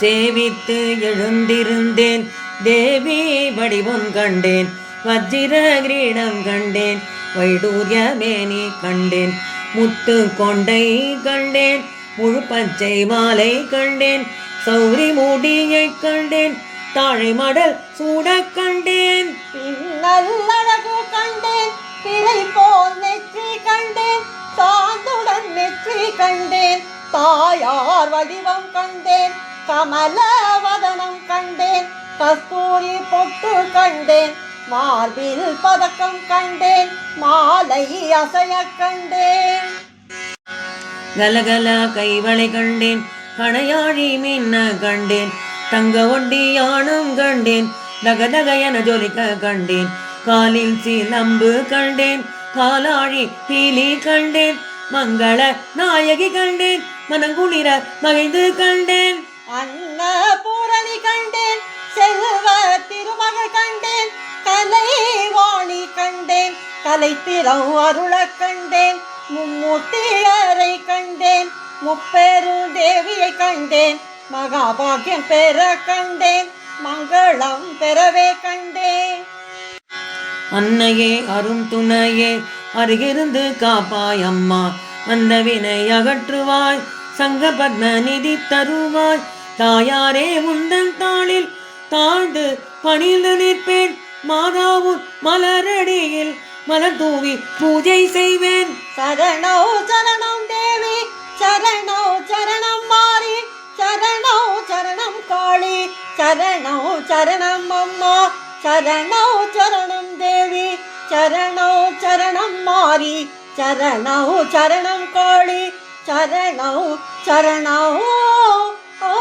சேவித்து எழுந்திருந்தேன். தேவி வடிவம் கண்டேன். வஜ்ர கிரீடம் கண்டேன். வைடூரியமேனி கண்டேன். முத்து கொண்டை கண்டேன். முழு பச்சை மாலை கண்டேன். சௌரி மூடியை கண்டேன். தாழை மடல் சூட கண்டேன். நல்லழகு கண்டேன். திரை போல் நெற்றி கண்டேன். சாந்துடன் நெற்றி கண்டேன். தாயார் வடிவம் கண்டேன் கமல வதனம் கண்டேன் கஸ்தூரி பொட்டு கண்டேன் மார்பில் பதக்கம் கண்டேன் மாலை அசைய கண்டேன். கலகல கைவளை கண்டேன் கணையாழி மின்ன கண்டேன் தங்க ஒண்டி யானும் கண்டேன் தகதக என ஜொலிக்க கண்டேன் காலில் சிலம்பு கண்டேன் காலாழி பீலி கண்டேன் மங்கள நாயகி கண்டேன் மனங்குளிர மகிழ்ந்து கண்டேன். அன்ன பூரணி கண்டேன் செல்வ திருமகள் கண்டேன் கலை வாணி கண்டேன் கலை திறம் அருள கண்டேன் மும்மூர்த்தியரை கண்டேன் முப்பெரும் தேவியை கண்டேன் மகாபாகியம் பெற கண்டேன் மங்களம் பெறவே கண்டேன். அன்னையே அரும் துணையே அருகிருந்து காப்பாய் அம்மா வந்த வினை அகற்றுவாய் சங்க பத்ம நிதி தருவாய். தாயாரே உந்தன் தாளில் தாழ்ந்து பணிந்து நிற்பேன். மாதாவும் மலரடியில் மலர் தூவி பூஜை செய்வேன். சரணோ சரணம் தேவி சரணோ சரணம் மாறி சரணோ சரணம் காளி சரணோ சரணம் அம்மா சரணோ சரணம் தேவி சரணோ சரணம் மாறி. ಚರಣವು ಚರಣಂ ಕೋಳಿ ಚರಣವು ಚರಣವು ಓ